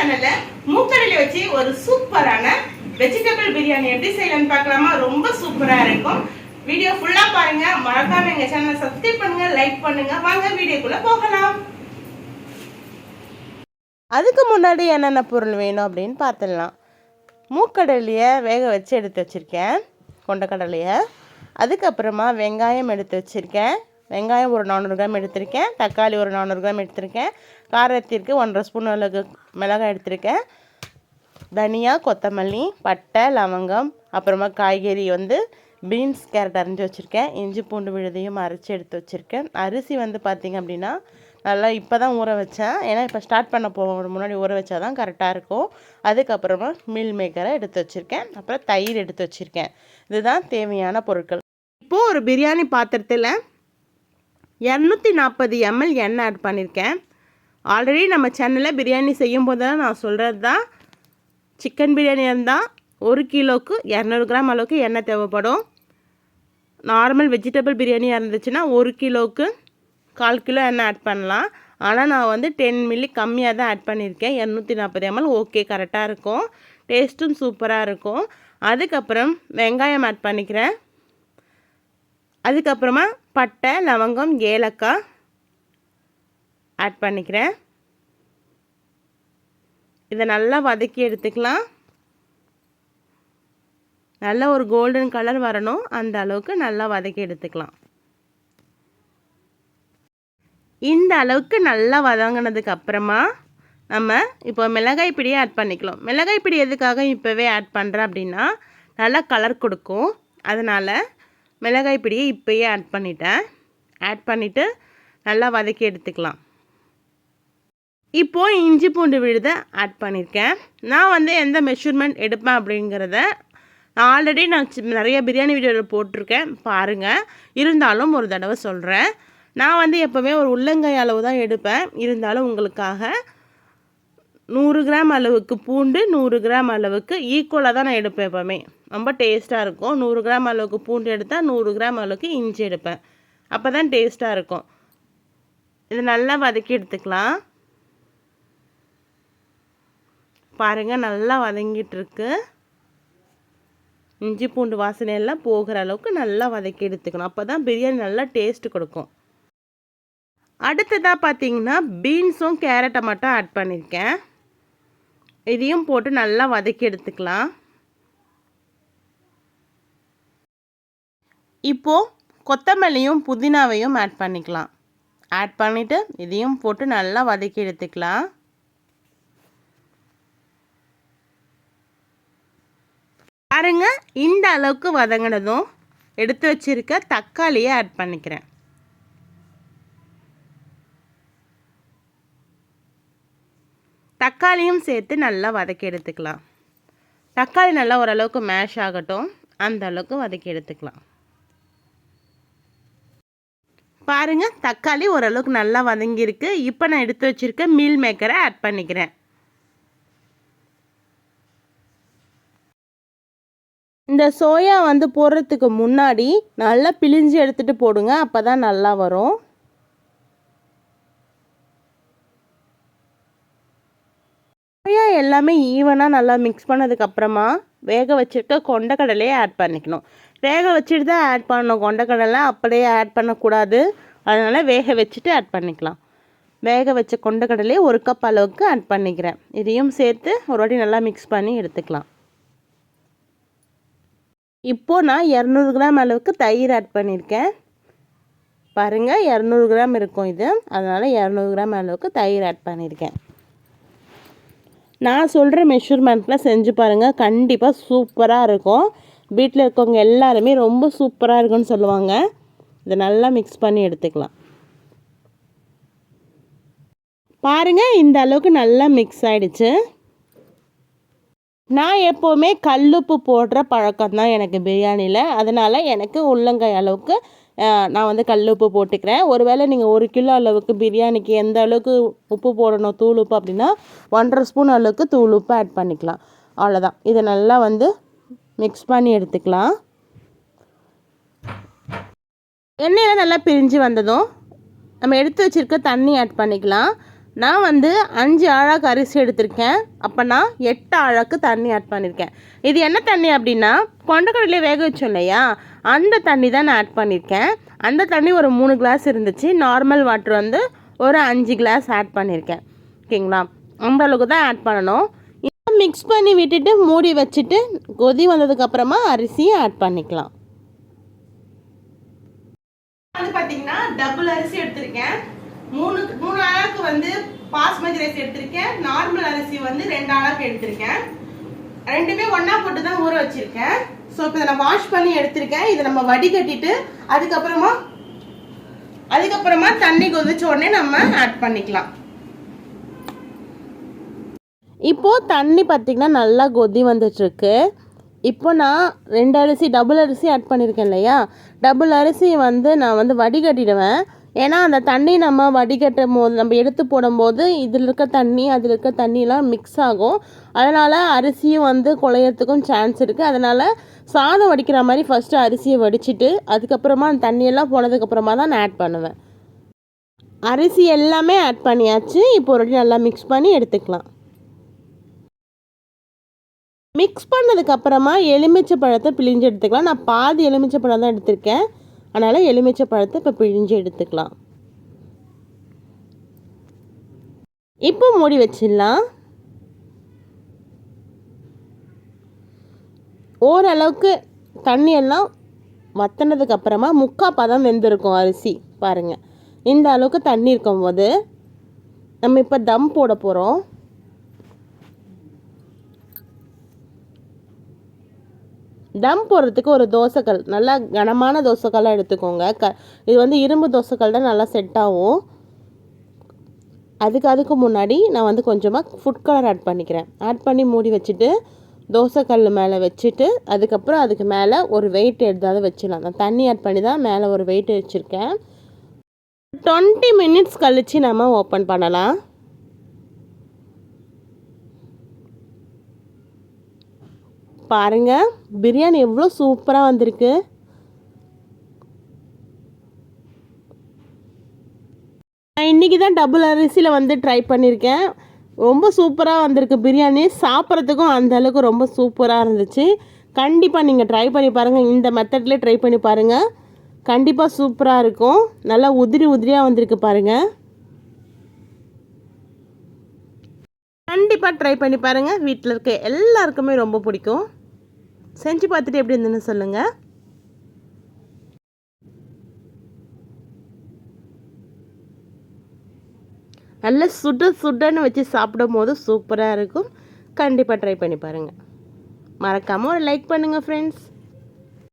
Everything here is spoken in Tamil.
சேனல்ல மூக்கடையில வச்சு ஒரு சூப்பரான வெஜிடபிள் பிரியாணி எப்படி செய்யலாம்னு பார்க்கலாமா? ரொம்ப சூப்பரா இருக்கும். வீடியோ ஃபுல்லா பாருங்க. மறக்காம எங்க சேனலை சப்ஸ்கிரைப் பண்ணுங்க லைக் பண்ணுங்க. வாங்க வீடியோக்குள்ள போகலாம். அதுக்கு முன்னாடி என்னென்ன பொருள் வேணும் அப்படின்னு பார்த்துடலாம். மூக்கடலையை வேக வச்சு எடுத்து வச்சுருக்கேன். கொண்டக்கடலையை. அதுக்கப்புறமா வெங்காயம் எடுத்து வச்சுருக்கேன். வெங்காயம் ஒரு நானூறு கிராம் எடுத்திருக்கேன். தக்காளி ஒரு நானூறு கிராம் எடுத்திருக்கேன். காரத்திற்கு ஒன்றரை ஸ்பூன் அளவு மிளகாய் எடுத்திருக்கேன். தனியா கொத்தமல்லி பட்டை லவங்கம் அப்புறமா காய்கறி வந்து பீன்ஸ் கேரட் அரைஞ்சி வச்சுருக்கேன். இஞ்சி பூண்டு விழுதையும் அரைச்சி எடுத்து வச்சுருக்கேன். அரிசி வந்து பார்த்திங்க அப்படின்னா நல்லா இப்போ தான் ஊற வச்சேன். ஏன்னா இப்போ ஸ்டார்ட் பண்ண போக முன்னாடி ஊற வச்சா தான் கரெக்டாக இருக்கும். அதுக்கப்புறமா மீல் மேக்கரை எடுத்து வச்சுருக்கேன். அப்புறம் தயிர் எடுத்து வச்சுருக்கேன். இதுதான் தேவையான பொருட்கள். இப்போது ஒரு பிரியாணி பாத்திரத்தில் இரநூத்தி நாற்பது எம்எல் எண்ணெய் ஆட் பண்ணியிருக்கேன் ஆல்ரெடி நம்ம சேனலில் பிரியாணி செய்யும் போது தான் நான் சொல்கிறது தான் சிக்கன் பிரியாணி இருந்தால் ஒரு கிலோவுக்கு இரநூறு கிராம் அளவுக்கு எண்ணெய் தேவைப்படும். நார்மல் வெஜிடபிள் பிரியாணியாக இருந்துச்சுன்னா ஒரு கிலோவுக்கு கால் கிலோ எண்ணெய் ஆட் பண்ணலாம். ஆனால் நான் வந்து டென் மில்லி கம்மியாக தான் ஆட் பண்ணியிருக்கேன். இரநூத்தி நாற்பது எம்எல் ஓகே கரெக்டாக இருக்கும். டேஸ்ட்டும் சூப்பராக இருக்கும். அதுக்கப்புறம் வெங்காயம் ஆட் பண்ணிக்கிறேன். அதுக்கப்புறமா பட்டை லவங்கம் ஏலக்காய் ஆட் பண்ணிக்கிறேன். இதை நல்லா வதக்கி எடுத்துக்கலாம். நல்ல ஒரு கோல்டன் கலர் வரணும். அந்த அளவுக்கு நல்லா வதக்கி எடுத்துக்கலாம். இந்த அளவுக்கு நல்லா வதங்கினதுக்கு அப்புறமா நம்ம இப்போ மிளகாய் பிடியை ஆட் பண்ணிக்கலாம். மிளகாய் பிடி எதுக்காக இப்போவே ஆட் பண்ணுறேன் அப்படின்னா நல்லா கலர் கொடுக்கும். அதனால் மிளகாய் பிடியை இப்போயே ஆட் பண்ணிட்டேன். ஆட் பண்ணிவிட்டு நல்லா வதக்கி எடுத்துக்கலாம். இப்போது இஞ்சி பூண்டு விழுதை ஆட் பண்ணியிருக்கேன். நான் வந்து எந்த மெஷர்மெண்ட் எடுப்பேன் அப்படிங்கிறத நான் ஆல்ரெடி நான் சி- நிறைய பிரியாணி வீடியோவில் போட்டிருக்கேன். பாருங்கள் இருந்தாலும் ஒரு தடவை சொல்கிறேன் நான் வந்து எப்போவுமே ஒரு உள்ளங்கை அளவு தான் எடுப்பேன். இருந்தாலும் உங்களுக்காக நூறு கிராம் அளவுக்கு பூண்டு நூறு கிராம் அளவுக்கு ஈக்குவலாக தான் நான் எடுப்பேன் எப்போவுமே. ரொம்ப டேஸ்ட்டாக இருக்கும். நூறு கிராம் அளவுக்கு பூண்டு எடுத்தால் நூறு கிராம் அளவுக்கு இஞ்சி எடுப்பேன். அப்போ தான் டேஸ்ட்டாக இருக்கும். இதை நல்லா வதக்கி எடுத்துக்கலாம். பாருங்கள் நல்லா வதங்கிட்டுருக்கு. இஞ்சி பூண்டு வாசனை எல்லாம் போகிற அளவுக்கு நல்லா வதக்கி எடுத்துக்கணும். அப்போ தான் பிரியாணி நல்லா டேஸ்ட்டு கொடுக்கும். அடுத்ததாக பார்த்தீங்கன்னா பீன்ஸும் கேரட்டை மட்டும் ஆட் பண்ணியிருக்கேன் இதையும் போட்டு நல்லா வதக்கி எடுத்துக்கலாம். இப்போது கொத்தமல்லியும் புதினாவையும் ஆட் பண்ணிக்கலாம். ஆட் பண்ணிவிட்டு இதையும் போட்டு நல்லா வதக்கி எடுத்துக்கலாம். பாருங்கள் இந்த அளவுக்கு வதங்கினதும் எடுத்து வச்சிருக்க தக்காளியை ஆட் பண்ணிக்கிறேன். தக்காளியும் சேர்த்து நல்லா வதக்கி எடுத்துக்கலாம். தக்காளி நல்லா ஓரளவுக்கு மேஷ் ஆகட்டும். அந்த அளவுக்கு வதக்கி எடுத்துக்கலாம். பாருங்க தக்காளி ஓரளவுக்கு நல்லா வதங்கியிருக்கு. இப்போ நான் எடுத்து வச்சுருக்க மீல் மேக்கரை ஆட் பண்ணிக்கிறேன். இந்த சோயா வந்து போடுறதுக்கு முன்னாடி நல்லா பிழிஞ்சு எடுத்துகிட்டு போடுங்க அப்போ தான் நல்லா வரும். சோயா எல்லாமே ஈவனாக நல்லா மிக்ஸ் பண்ணதுக்கப்புறமா வேக வச்சுருக்க கொண்டக்கடலையே ஆட் பண்ணிக்கணும். வேக வச்சுட்டு தான் ஆட் பண்ணணும் கொண்டக்கடலை அப்படியே ஆட் பண்ணக்கூடாது. அதனால் வேக வச்சுட்டு ஆட் பண்ணிக்கலாம். வேக வச்ச கொண்டக்கடலையே ஒரு கப் அளவுக்கு ஆட் பண்ணிக்கிறேன். இதையும் சேர்த்து ஒரு வாட்டி நல்லா மிக்ஸ் பண்ணி எடுத்துக்கலாம். இப்போது நான் இரநூறு கிராம் அளவுக்கு தயிர் ஆட் பண்ணியிருக்கேன். பாருங்கள் இரநூறு கிராம் இருக்கும் இது. அதனால் இரநூறு கிராம் அளவுக்கு தயிர் ஆட் பண்ணியிருக்கேன். நான் சொல்கிற மெஷர்மெண்ட்டில் செஞ்சு பாருங்கள் கண்டிப்பாக சூப்பராக இருக்கும். வீட்டில் இருக்கவங்க எல்லாருமே ரொம்ப சூப்பராக இருக்குன்னு சொல்லுவாங்க. இதை நல்லா மிக்ஸ் பண்ணி எடுத்துக்கலாம். பாருங்கள் இந்த அளவுக்கு நல்லா மிக்ஸ் ஆகிடுச்சு நான் எப்போவுமே கல்லுப்பு போடுற பழக்கம் தான் எனக்கு பிரியாணியில். அதனால் எனக்கு உள்ளங்கை அளவுக்கு நான் வந்து கல்லுப்பு போட்டுக்கிறேன். ஒருவேளை நீங்கள் ஒரு கிலோ அளவுக்கு பிரியாணிக்கு எந்த அளவுக்கு உப்பு போடணும் தூள் உப்பு அப்படின்னா ஒன்றரை ஸ்பூன் அளவுக்கு தூள் உப்பு ஆட் பண்ணிக்கலாம். அவ்வளோதான் இதை நல்லா வந்து மிக்ஸ் பண்ணி எடுத்துக்கலாம். எண்ணெயில் நல்லா பிரிஞ்சு வந்ததும் நம்ம எடுத்து வச்சுருக்க தண்ணி ஆட் பண்ணிக்கலாம். நான் வந்து அஞ்சு ஆழாக்கு அரிசி எடுத்திருக்கேன். அப்போ நான் எட்டு ஆழாக்கு தண்ணி ஆட் பண்ணியிருக்கேன் இது என்ன தண்ணி அப்படின்னா கொண்டக்கடலையே வேக வச்சோம் இல்லையா? அந்த தண்ணி தான் நான் ஆட் பண்ணியிருக்கேன் அந்த தண்ணி ஒரு மூணு கிளாஸ் இருந்துச்சு. நார்மல் வாட்டர் வந்து ஒரு அஞ்சு கிளாஸ் ஆட் பண்ணியிருக்கேன் ஓகேங்களா? அந்த அளவுக்கு தான் ஆட் பண்ணணும். இன்னும் மிக்ஸ் பண்ணி விட்டுட்டு மூடி வச்சுட்டு கொதி வந்ததுக்கப்புறமா அரிசியை ஆட் பண்ணிக்கலாம். வந்து பார்த்தீங்கன்னா டபுள் அரிசி எடுத்திருக்கேன். மூணு மூணு அளவுக்கு வந்து பாஸ்மதி ரைஸ் எடுத்திருக்கேன். நார்மல் அரிசி வந்து ரெண்டு அளவுக்கு எடுத்திருக்கேன். ரெண்டுமே ஒன்றா போட்டு தான் ஊற வச்சிருக்கேன். ஸோ இப்போ நான் வாஷ் பண்ணி எடுத்திருக்கேன். இதை நம்ம வடிகட்டிட்டு அதுக்கப்புறமா அதுக்கப்புறமா தண்ணி கொதிச்ச உடனே நம்ம ஆட் பண்ணிக்கலாம். இப்போது தண்ணி பார்த்திங்கன்னா நல்லா கொதி வந்துட்டுருக்கு. இப்போ நான் ரெண்டு அரிசி டபுள் அரிசி ஆட் பண்ணியிருக்கேன் இல்லையா? டபுள் அரிசி வந்து நான் வந்து வடிகட்டிடுவேன். ஏன்னா அந்த தண்ணி நம்ம வடிகட்டும் போது நம்ம எடுத்து போடும்போது இதில் இருக்க தண்ணி அதில் இருக்க தண்ணிலாம் மிக்ஸ் ஆகும். அதனால் அரிசியும் வந்து குழையறதுக்கும் சான்ஸ் இருக்குது அதனால் சாதம் வடிக்கிற மாதிரி ஃபஸ்ட்டு அரிசியை வடிச்சிட்டு அதுக்கப்புறமா அந்த தண்ணியெல்லாம் போனதுக்கப்புறமா தான் நான் ஆட் பண்ணுவேன். அரிசி எல்லாமே ஆட் பண்ணியாச்சு. இப்போ ஒரு நல்லா மிக்ஸ் பண்ணி எடுத்துக்கலாம். மிக்ஸ் பண்ணதுக்கப்புறமா எலுமிச்சை பழத்தை பிழிஞ்சு எடுத்துக்கலாம். நான் பாதி எலுமிச்சை பழம் தான் எடுத்திருக்கேன். அதனால் எலுமிச்சை பழத்தை இப்போ பிழிஞ்சு எடுத்துக்கலாம். இப்போ மூடி வச்சிடலாம். ஓரளவுக்கு தண்ணியெல்லாம் வத்தினதுக்கு அப்புறமா முக்கால் பதம் வெந்திருக்கும் அரிசி பாருங்கள் இந்த அளவுக்கு தண்ணி இருக்கும்போது நம்ம இப்போ தம் போட போகிறோம் தம் போடுறதுக்கு ஒரு தோசைக்கல் நல்லா கனமான தோசைக்கல்லாக எடுத்துக்கோங்க. க இது வந்து இரும்பு தோசைக்கல் தான் நல்லா செட் ஆகும் அதுக்கு அதுக்கு முன்னாடி நான் வந்து கொஞ்சமாக ஃபுட் கலர் ஆட் பண்ணிக்கிறேன். ஆட் பண்ணி மூடி வச்சுட்டு தோசைக்கல் மேலே வச்சுட்டு அதுக்கப்புறம் அதுக்கு மேலே ஒரு வெயிட் எடுத்தாவது வச்சிடலாம். நான் தண்ணி ஆட் பண்ணி தான் மேலே ஒரு வெயிட் வச்சுருக்கேன். டுவெண்ட்டி மினிட்ஸ் கழித்து நம்ம ஓப்பன் பண்ணலாம். பாருங்கள் பிரியாணி எவ்வளோ சூப்பராக வந்திருக்கு. நான் இன்றைக்கி தான் டபுள் அரிசியில் வந்து ட்ரை பண்ணியிருக்கேன் ரொம்ப சூப்பராக வந்திருக்கு பிரியாணி. சாப்பிட்றதுக்கும் அந்தளவுக்கு ரொம்ப சூப்பராக இருந்துச்சு. கண்டிப்பாக நீங்கள் ட்ரை பண்ணி பாருங்கள் இந்த மெத்தட்லேயே ட்ரை பண்ணி பாருங்கள் கண்டிப்பாக சூப்பராக இருக்கும். நல்லா உதிரி உதிரியாக வந்திருக்கு பாருங்கள் கண்டிப்பாக ட்ரை பண்ணி பாருங்கள் வீட்டில் இருக்க எல்லாருக்குமே ரொம்ப பிடிக்கும். செஞ்சு பார்த்துட்டு எப்படி இருந்துன்னு சொல்லுங்கள் நல்ல சுட சுடன்னு வச்சு சாப்பிடும் போது சூப்பராக இருக்கும். கண்டிப்பாக ட்ரை பண்ணி பாருங்கள் மறக்காமல் ஒரு லைக் பண்ணுங்கள் ஃப்ரெண்ட்ஸ்